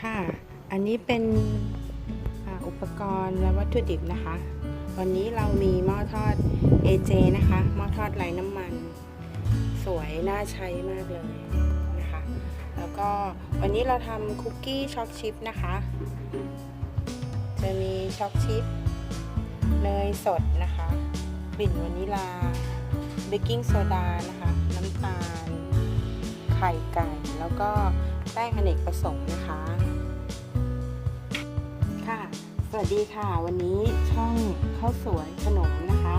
ค่ะ อันนี้เป็นอุปกรณ์และวัตถุดิบนะคะ วันนี้เรามีหม้อทอด AJ นะคะ หม้อทอดไร้น้ำมัน สวยน่าใช้มากเลยนะคะ แล้วก็วันนี้เราทำคุกกี้ช็อกชิพนะคะ จะมีช็อกชิพเนยสดนะคะกลิ่นวานิลาเบกกิ้งโซดานะคะ น้ำตาล ไข่ไก่ แล้วก็ แป้งอเนกประสงค์นะคะ ค่ะ สวัสดีค่ะ วันนี้ช่องข้าวสวยขนมนะคะ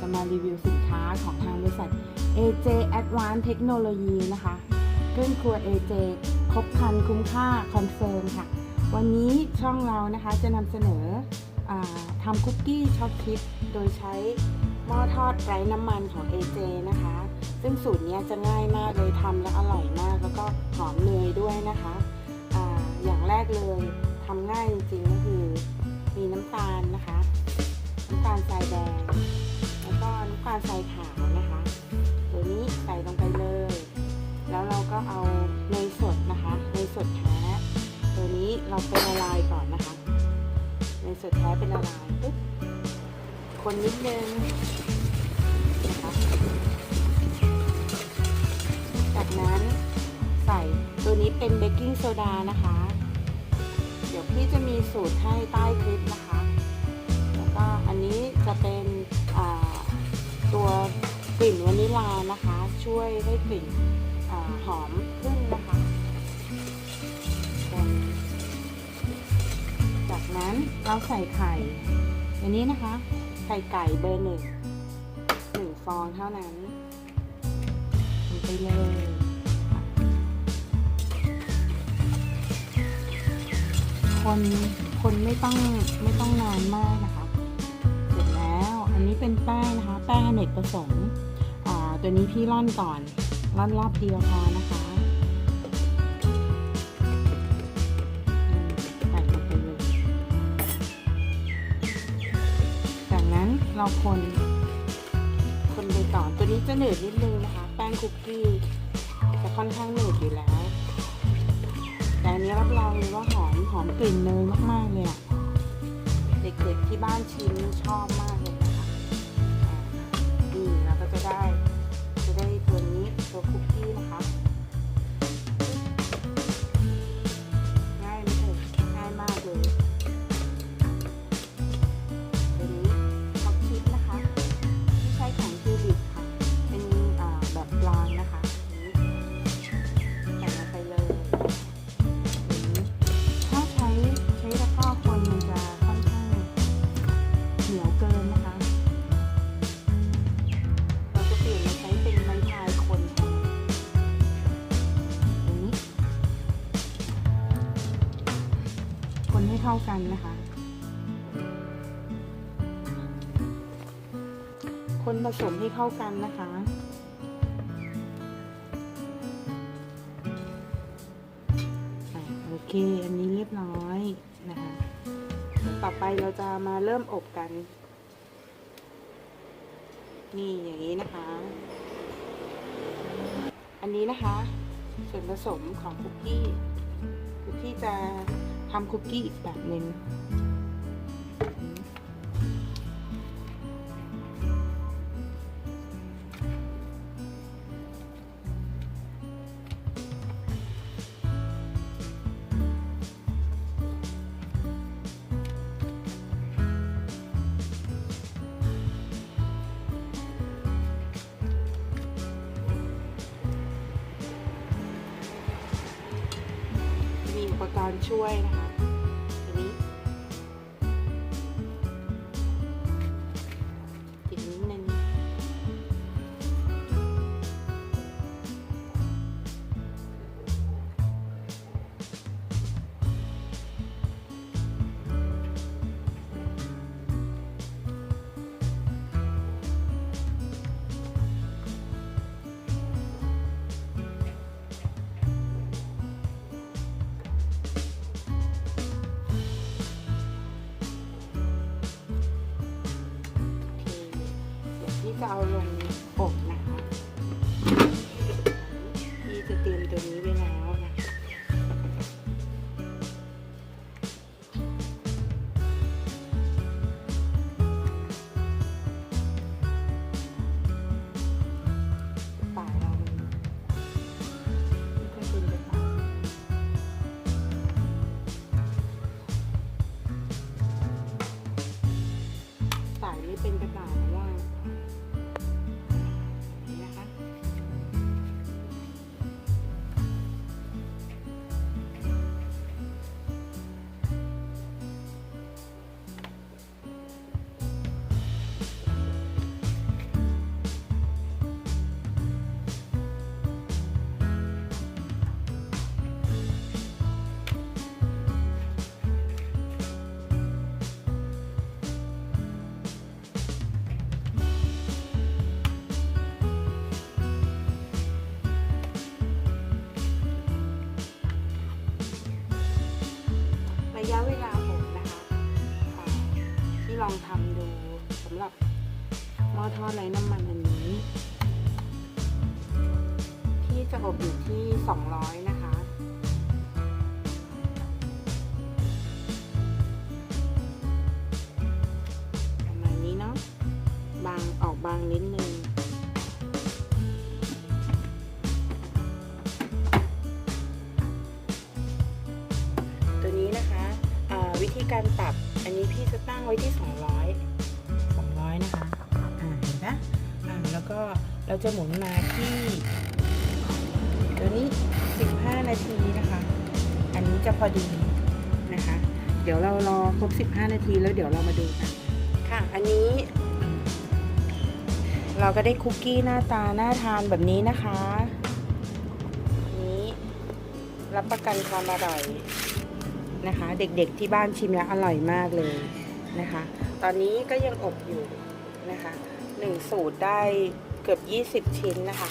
จะมารีวิวสินค้าของทางบริษัท AJ Advanced Technology นะคะเครื่องครัว AJ ครบคันคุ้มค่าคอนเฟิร์มค่ะ วันนี้ช่องเรานะคะจะนำเสนออทำคุกกี้ช็อกชิพโดยใช้หม้อทอดไร้น้ำมันของ AJ นะคะ ซึ่งสูตรนี้จะง่ายมากเลยทำแล้วอร่อยมาก แล้วก็หอมเนยด้วยนะคะออย่างแรกเลยทำง่ายจริงๆก็คือ มีน้ำตาลนะคะน้ำตาลทรายแดง แล้วก็น้ำตาลทรายขาวนะคะ ตัวนี้ใส่ลงไปเลย แล้วเราก็เอาเนยสดนะคะเนยสดแท้ตัวนี้เราไปละลายก่อนนะคะเนยสดแท้เป็นละลายปุ๊บคนนิดนึงนะคะ จากนั้นใส่ตัวนี้เป็นเบกกิ้งโซดานะคะ เดี๋ยวพี่จะมีสูตรให้ใต้คลิปนะคะ แล้วก็อันนี้จะเป็นตัวกลิ่นวานิลานะคะ ช่วยให้กลิ่นอหอมขึ้นนะคะจากนั้นเราใส่ไข่อันนี้นะคะ ไข่ไก่เบอร์หนึ่งหนึ่งฟองเท่านั้น ไปเลยคนคนไม่ต้องไม่ต้องนานมากนะคะเสร็จแล้วอันนี้เป็นแป้งนะคะ แป้งอเนกประสงค์อ่าตัวนี้พี่ร่อนก่อนร่อนรอบเดียวพอนะคะใส่ลงไปเลยจากนั้นเราคน คนไปก่อตัวนี้จะเหนืดนิดนึง คุกกี้จะค่อนข้างหนืดอยู่แล้วแต่อันนี้รับรองเลยว่าหอมหอมกลิ่นเนยมากๆเลยเด็กๆที่บ้านชิมชอบมากเลยนะคะนี่เราก็จะได้จะได้ตัวนี้ตัวคุกกี้นะคะ กันนะคะ คนผสมให้เข้ากันนะคะอะโอเค อันนี้เรียบร้อยนะคะ ต่อไปเราจะมาเริ่มอบกัน นี่อย่างนี้นะคะ อันนี้นะคะ ส่วนผสมของคุกกี้คุกกี้จะ ทำคุกกี้อีกแบบหนึ่งมีอุปกรณ์ช่วยนะคะ็เอาลงอบนะคะที่จะเตรียมตัวนี้ไว้แล้วนะคะเป็นกระต่ายำหรับหม้อทอดไร้น้ำมันอันนี้ ที่จะอบอยู่ที่ 200 นะคะ ประมาณนี้เนาะบางออกบางนิดนึงตัวนี้นะคะวิธีการปรับอันนี้พี่จะตั้งไว้ที่ 200 เราจะหมุนมาที่ตัวนี้ 15 นาทีนะคะ อันนี้จะพอดีนะคะ เดี๋ยวเรารอครบ 15 นาทีแล้วเดี๋ยวเรามาดูกันค่ะ อันนี้ เราก็ได้คุกกี้หน้าตาหน่าทานแบบนี้นะคะนี้รับประกันความอร่อยนะคะ เด็กๆที่บ้านชิมแล้วอร่อยมากเลยนะคะ ตอนนี้ก็ยังอบอยู่นะคะหนึ่งสูตรได้ เกือบ 20 ชิ้นนะคะ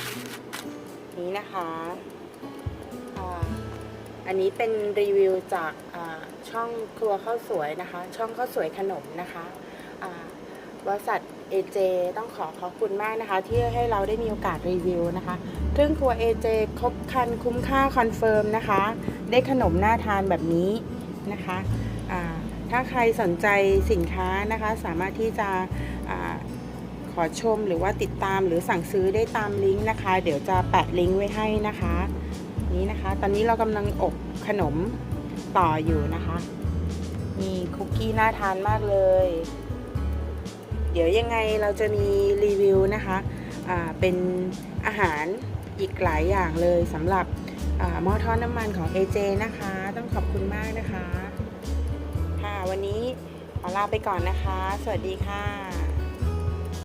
นี้นะคะอ่าอันนี้เป็นรีวิวจากอ่าช่องครัวข้าวสวยนะคะ ช่องข้าวสวยขนมนะคะอ่าบริษัท AJ ต้องขอขอบคุณมากนะคะ ที่ให้เราได้มีโอกาสรีวิวนะคะซึ่องครัว AJ ครบคันคุ้มค่าคอนเฟิร์มนะคะ ได้ขนมน่าทานแบบนี้นะคะอ่าถ้าใครสนใจสินค้านะคะ สามารถที่จะ ขอชมหรือว่าติดตามหรือสั่งซื้อได้ตามลิงก์นะคะ เดี๋ยวจะแปะลิงก์ไว้ให้นะคะ นี้นะคะ ตอนนี้เรากำลังอบขนมต่ออยู่นะคะ มีคุกกี้น่าทานมากเลย เดี๋ยวยังไงเราจะมีรีวิวนะคะเป็นอาหารอีกหลายอย่างเลยสำหรับหม้อทอดน้ำมันของ AJ นะคะ ต้องขอบคุณมากนะคะ ค่ะวันนี้ขอลาไปก่อนนะคะ สวัสดีค่ะ